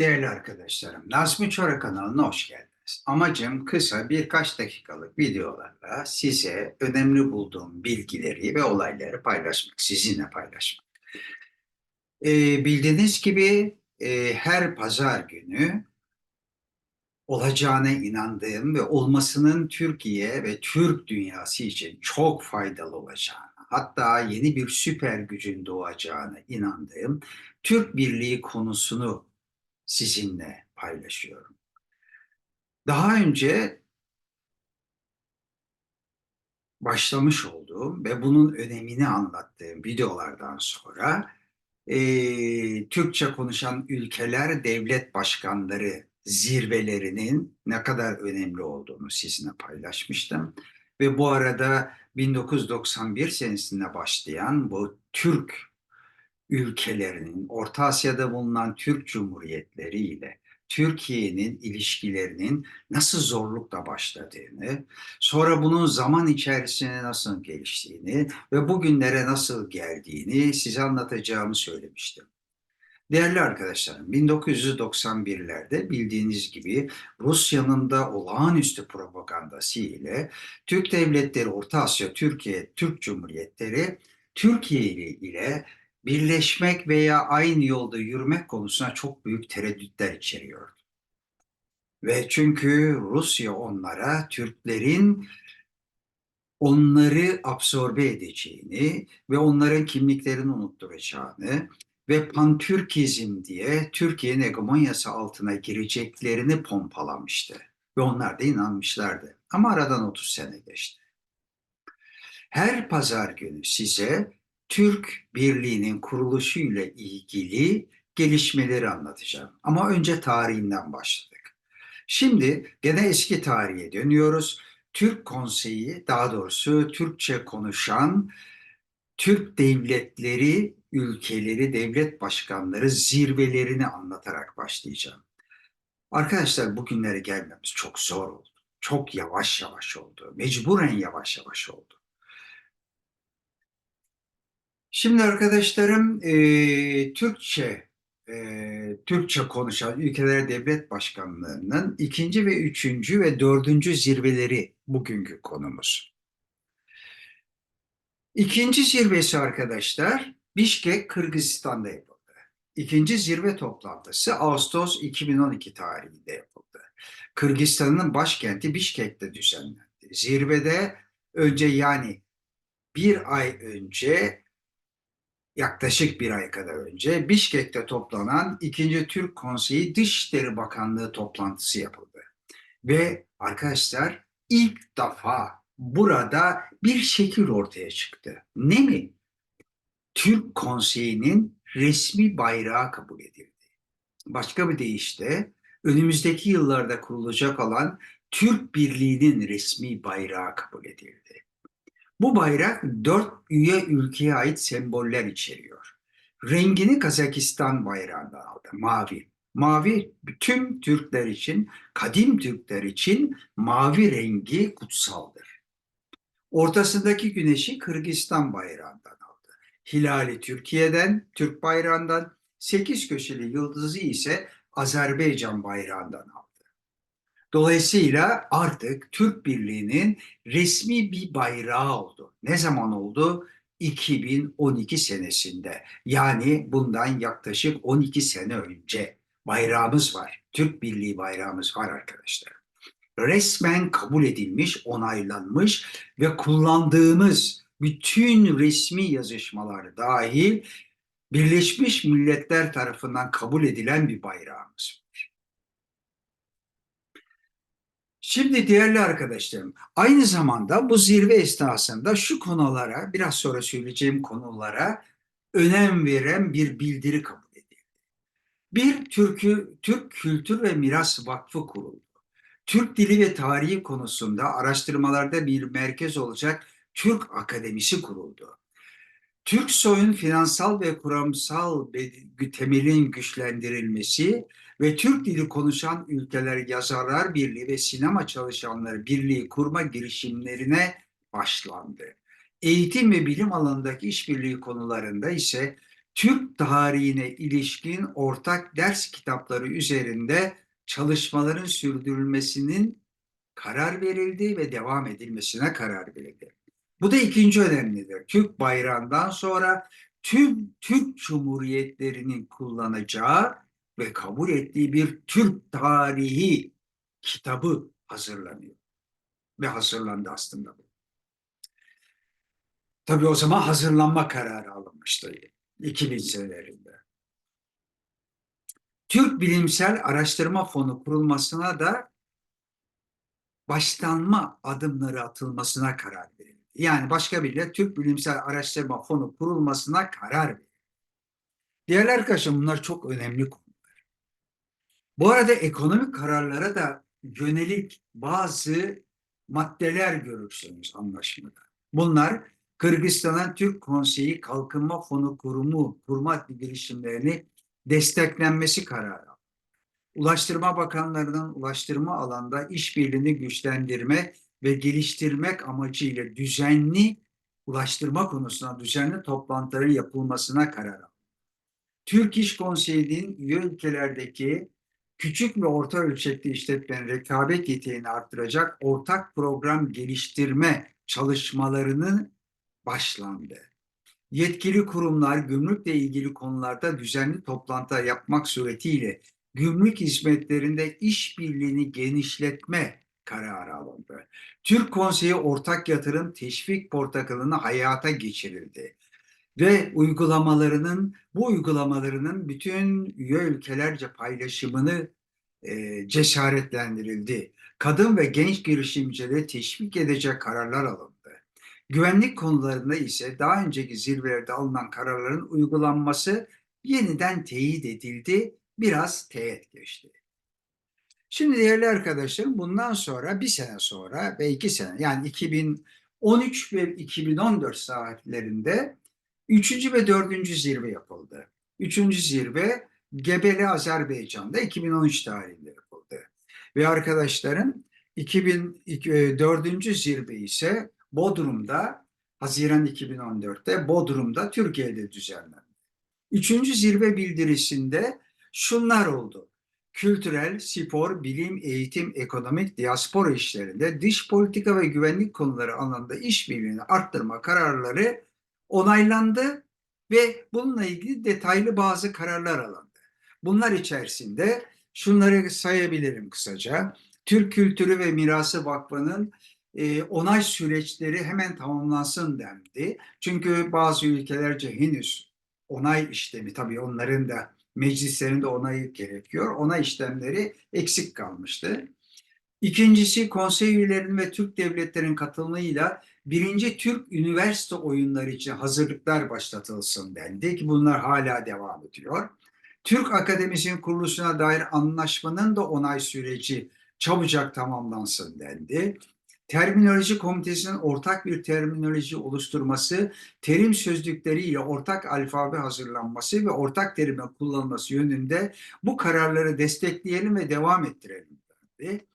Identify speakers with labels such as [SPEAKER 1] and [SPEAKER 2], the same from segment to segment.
[SPEAKER 1] Değerli arkadaşlarım, Nazmi Çora kanalına hoş geldiniz. Amacım kısa birkaç dakikalık videolarla size önemli bulduğum bilgileri ve olayları paylaşmak, sizinle paylaşmak. Ee, bildiğiniz gibi e, her pazar günü olacağına inandığım ve olmasının Türkiye ve Türk dünyası için çok faydalı olacağını, hatta yeni bir süper gücün doğacağına inandığım Türk Birliği konusunu sizinle paylaşıyorum. Daha önce başlamış olduğum ve bunun önemini anlattığım videolardan sonra e, Türkçe konuşan ülkeler devlet başkanları zirvelerinin ne kadar önemli olduğunu sizinle paylaşmıştım. Ve bu arada 1991 senesinde başlayan bu Türk ülkelerinin, Orta Asya'da bulunan Türk Cumhuriyetleri ile Türkiye'nin ilişkilerinin nasıl zorlukla başladığını, sonra bunun zaman içerisinde nasıl geliştiğini ve bugünlere nasıl geldiğini size anlatacağımı söylemiştim. Değerli arkadaşlarım, 1991'lerde bildiğiniz gibi Rusya'nın da olağanüstü propagandası ile Türk devletleri, Orta Asya, Türkiye, Türk Cumhuriyetleri Türkiye ile birleşmek veya aynı yolda yürümek konusunda çok büyük tereddütler içeriyordu. Ve çünkü Rusya onlara Türklerin onları absorbe edeceğini ve onların kimliklerini unutturacağını ve pantürkizm diye Türkiye'nin hegemonyası altına gireceklerini pompalamıştı. Ve onlar da inanmışlardı. Ama aradan 30 sene geçti. Her pazar günü size Türk Birliği'nin kuruluşu ile ilgili gelişmeleri anlatacağım. Ama önce tarihinden başladık. Şimdi gene eski tarihe dönüyoruz. Türk Konseyi, daha doğrusu Türkçe konuşan Türk devletleri, ülkeleri, devlet başkanları zirvelerini anlatarak başlayacağım. Arkadaşlar bugünlere gelmemiz çok zor oldu. Çok yavaş yavaş oldu. Mecburen yavaş yavaş oldu. Şimdi arkadaşlarım e, Türkçe e, Türkçe konuşan ülkeler devlet başkanlığının ikinci ve üçüncü ve dördüncü zirveleri bugünkü konumuz. İkinci zirvesi arkadaşlar Bişkek, Kırgızistan'da yapıldı. İkinci zirve toplantısı Ağustos 2012 tarihinde yapıldı. Kırgızistan'ın başkenti Bişkek'te düzenlendi. Zirvede önce yani bir ay önce yaklaşık bir ay kadar önce Bişkek'te toplanan 2. Türk Konseyi Dışişleri Bakanlığı toplantısı yapıldı. Ve arkadaşlar ilk defa burada bir şekil ortaya çıktı. Ne mi? Türk Konseyi'nin resmi bayrağı kabul edildi. Başka bir deyişle önümüzdeki yıllarda kurulacak olan Türk Birliği'nin resmi bayrağı kabul edildi. Bu bayrak dört üye ülkeye ait semboller içeriyor. Rengini Kazakistan bayrağından aldı, mavi. Mavi tüm Türkler için, kadim Türkler için mavi rengi kutsaldır. Ortasındaki güneşi Kırgızistan bayrağından aldı. Hilali Türkiye'den, Türk bayrağından, sekiz köşeli yıldızı ise Azerbaycan bayrağından aldı. Dolayısıyla artık Türk Birliği'nin resmi bir bayrağı oldu. Ne zaman oldu? 2012 senesinde. Yani bundan yaklaşık 12 sene önce bayrağımız var. Türk Birliği bayrağımız var arkadaşlar. Resmen kabul edilmiş, onaylanmış ve kullandığımız bütün resmi yazışmalar dahil Birleşmiş Milletler tarafından kabul edilen bir bayrağımız var. Şimdi değerli arkadaşlarım, aynı zamanda bu zirve esnasında şu konulara, biraz sonra söyleyeceğim konulara önem veren bir bildiri kabul edildi. Bir, Türkü, Türk Kültür ve Miras Vakfı kuruldu. Türk dili ve tarihi konusunda araştırmalarda bir merkez olacak Türk Akademisi kuruldu. Türk soyun finansal ve kuramsal temelin güçlendirilmesi ve Türk dili konuşan ülkeler yazarlar birliği ve sinema çalışanları birliği kurma girişimlerine başlandı. Eğitim ve bilim alanındaki işbirliği konularında ise Türk tarihine ilişkin ortak ders kitapları üzerinde çalışmaların sürdürülmesinin karar verildi ve devam edilmesine karar verildi. Bu da ikinci önemlidir. Türk bayrağından sonra tüm Türk Cumhuriyetlerinin kullanacağı ve kabul ettiği bir Türk tarihi kitabı hazırlanıyor. Ve hazırlandı aslında bu. Tabii o zaman hazırlanma kararı alınmıştı 2000 senelerinde. Türk Bilimsel Araştırma Fonu kurulmasına da başlanma adımları atılmasına karar verildi. Yani başka bir Türk Bilimsel Araştırma Fonu kurulmasına karar verildi. Değerli arkadaşlar bunlar çok önemli konular. Bu arada ekonomik kararlara da yönelik bazı maddeler görürsünüz anlaşmada. Bunlar Kırgızistan'ın Türk Konseyi Kalkınma Fonu Kurumu kurma girişimlerini desteklenmesi kararı. Ulaştırma Bakanlarının ulaştırma alanda işbirliğini güçlendirme ve geliştirmek amacıyla düzenli ulaştırma konusunda düzenli toplantıların yapılmasına karar aldı. Türk İş Konseyi'nin üye ülkelerdeki küçük ve orta ölçekli işletmenin rekabet yeteneğini arttıracak ortak program geliştirme çalışmalarının başlandı. Yetkili kurumlar gümrükle ilgili konularda düzenli toplantı yapmak suretiyle gümrük hizmetlerinde işbirliğini genişletme kararı alındı. Türk Konseyi Ortak Yatırım Teşvik Portakalı'nı hayata geçirildi ve uygulamalarının bu uygulamalarının bütün üye ülkelerce paylaşımını e, cesaretlendirildi. Kadın ve genç girişimcileri teşvik edecek kararlar alındı. Güvenlik konularında ise daha önceki zirvelerde alınan kararların uygulanması yeniden teyit edildi, biraz teğet geçti. Şimdi değerli arkadaşlarım bundan sonra bir sene sonra ve iki sene yani 2013 ve 2014 saatlerinde üçüncü ve dördüncü zirve yapıldı. Üçüncü zirve Gebele Azerbaycan'da 2013 tarihinde yapıldı. Ve arkadaşlarım 2004. zirve ise Bodrum'da Haziran 2014'te Bodrum'da Türkiye'de düzenlendi. Üçüncü zirve bildirisinde şunlar oldu. Kültürel, spor, bilim, eğitim, ekonomik, diaspora işlerinde dış politika ve güvenlik konuları alanında işbirliğini arttırma kararları onaylandı ve bununla ilgili detaylı bazı kararlar alındı. Bunlar içerisinde şunları sayabilirim kısaca. Türk Kültürü ve Mirası Vakfı'nın e, onay süreçleri hemen tamamlansın dendi. Çünkü bazı ülkelerce henüz onay işlemi tabii onların da meclislerinde onayı gerekiyor. Onay işlemleri eksik kalmıştı. İkincisi konsey üyelerinin ve Türk devletlerin katılımıyla birinci Türk üniversite oyunları için hazırlıklar başlatılsın dendi ki bunlar hala devam ediyor. Türk Akademisi'nin kuruluşuna dair anlaşmanın da onay süreci çabucak tamamlansın dendi. Terminoloji Komitesi'nin ortak bir terminoloji oluşturması, terim sözlükleriyle ortak alfabe hazırlanması ve ortak terime kullanılması yönünde bu kararları destekleyelim ve devam ettirelim dendi.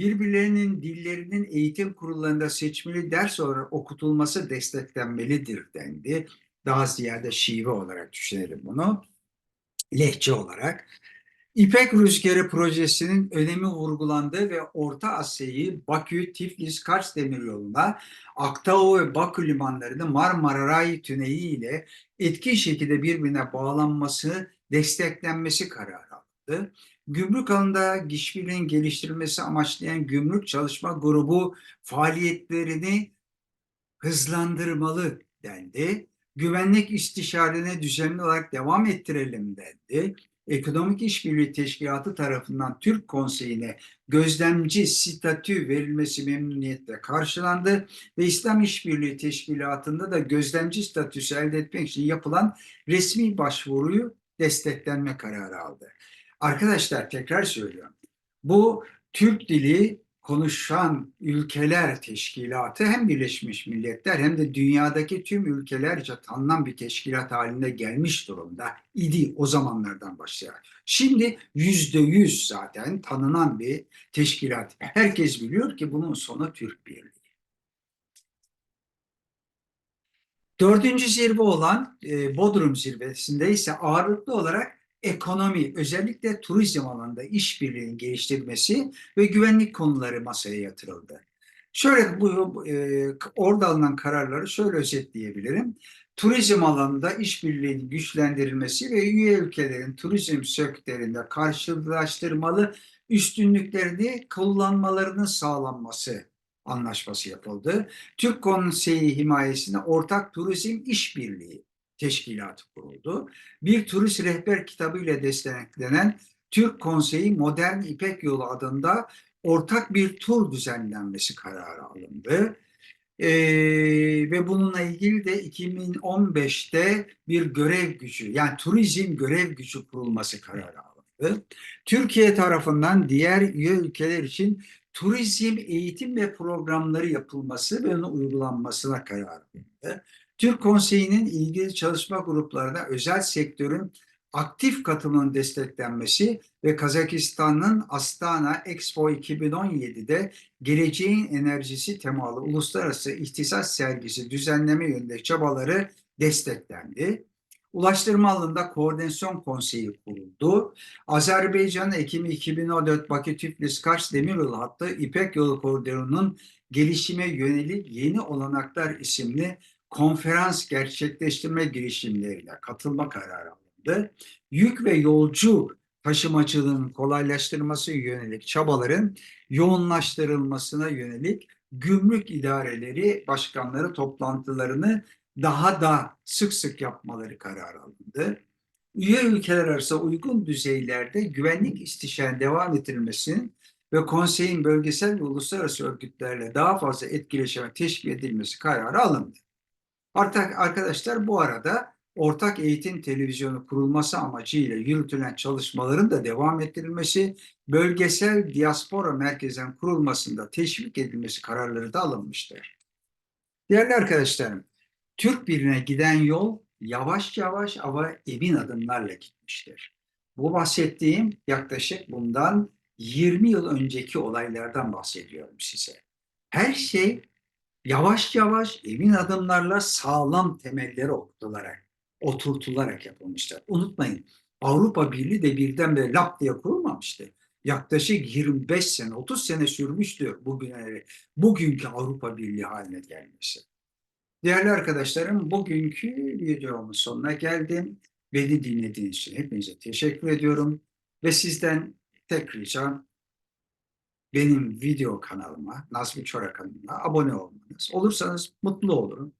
[SPEAKER 1] Birbirlerinin dillerinin eğitim kurullarında seçmeli ders olarak okutulması desteklenmelidir dendi. Daha ziyade şive olarak düşünelim bunu. Lehçe olarak. İpek Rüzgarı projesinin önemi vurgulandığı ve Orta Asya'yı Bakü, Tiflis, Kars demiryoluna, Aktao ve Bakü limanlarını Marmara Ray tüneli ile etkin şekilde birbirine bağlanması, desteklenmesi kararı alındı. Gümrük alanında işbirliğinin geliştirilmesi amaçlayan Gümrük Çalışma Grubu faaliyetlerini hızlandırmalı dendi. Güvenlik istişarene düzenli olarak devam ettirelim dendi. Ekonomik İşbirliği Teşkilatı tarafından Türk Konseyi'ne gözlemci statü verilmesi memnuniyetle karşılandı ve İslam İşbirliği Teşkilatı'nda da gözlemci statüsü elde etmek için yapılan resmi başvuruyu desteklenme kararı aldı. Arkadaşlar tekrar söylüyorum. Bu Türk dili konuşan ülkeler teşkilatı hem Birleşmiş Milletler hem de dünyadaki tüm ülkelerce tanınan bir teşkilat halinde gelmiş durumda idi o zamanlardan başlayarak. Şimdi yüzde yüz zaten tanınan bir teşkilat. Herkes biliyor ki bunun sonu Türk Birliği. Dördüncü zirve olan e, Bodrum zirvesinde ise ağırlıklı olarak ekonomi, özellikle turizm alanında işbirliğinin geliştirilmesi ve güvenlik konuları masaya yatırıldı. Şöyle bu e, orada alınan kararları şöyle özetleyebilirim. Turizm alanında işbirliğinin güçlendirilmesi ve üye ülkelerin turizm sektöründe karşılaştırmalı üstünlüklerini kullanmalarının sağlanması anlaşması yapıldı. Türk Konseyi himayesinde Ortak Turizm İşbirliği Teşkilatı kuruldu. Bir turist rehber kitabı ile desteklenen Türk Konseyi Modern İpek Yolu adında ortak bir tur düzenlenmesi kararı alındı. Ee, ve bununla ilgili de 2015'te bir görev gücü yani turizm görev gücü kurulması kararı alındı. Türkiye tarafından diğer üye ülkeler için turizm eğitim ve programları yapılması ve onun uygulanmasına karar verildi. Türk Konseyi'nin ilgili çalışma gruplarına özel sektörün aktif katılımının desteklenmesi ve Kazakistan'ın Astana Expo 2017'de geleceğin enerjisi temalı uluslararası ihtisas sergisi düzenleme yönünde çabaları desteklendi. Ulaştırma alanında koordinasyon konseyi kuruldu. Azerbaycan Ekim 2014 Bakü Tiflis Kars Demiryolu hattı İpek Yolu Koridoru'nun gelişime yönelik yeni olanaklar isimli konferans gerçekleştirme girişimleriyle katılma kararı alındı. Yük ve yolcu taşımacılığının kolaylaştırması yönelik çabaların yoğunlaştırılmasına yönelik gümrük idareleri başkanları toplantılarını daha da sık sık yapmaları kararı alındı. Üye ülkeler arası uygun düzeylerde güvenlik istişare devam ettirilmesinin ve konseyin bölgesel ve uluslararası örgütlerle daha fazla etkileşime teşkil edilmesi kararı alındı. Artık arkadaşlar bu arada ortak eğitim televizyonu kurulması amacıyla yürütülen çalışmaların da devam ettirilmesi, bölgesel diaspora merkezinin kurulmasında teşvik edilmesi kararları da alınmıştır. Değerli arkadaşlarım, Türk birine giden yol yavaş yavaş ama emin adımlarla gitmiştir. Bu bahsettiğim yaklaşık bundan 20 yıl önceki olaylardan bahsediyorum size. Her şey yavaş yavaş emin adımlarla sağlam temelleri oturtularak, oturtularak yapılmıştır. Unutmayın Avrupa Birliği de birdenbire lap diye kurulmamıştı. Yaklaşık 25 sene, 30 sene sürmüştür bugüne, bugünkü Avrupa Birliği haline gelmesi. Değerli arkadaşlarım, bugünkü videomun sonuna geldim. Beni dinlediğiniz için hepinize teşekkür ediyorum. Ve sizden tek ricam benim video kanalıma, Nazmi Çorak kanalına abone olmanız. Olursanız mutlu olurum.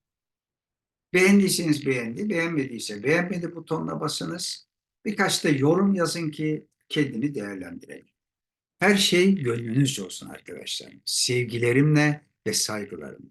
[SPEAKER 1] Beğendiyseniz beğendi, beğenmediyse beğenmedi butonuna basınız. Birkaç da yorum yazın ki kendimi değerlendireyim. Her şey gönlünüzce olsun arkadaşlar. Sevgilerimle ve saygılarımla.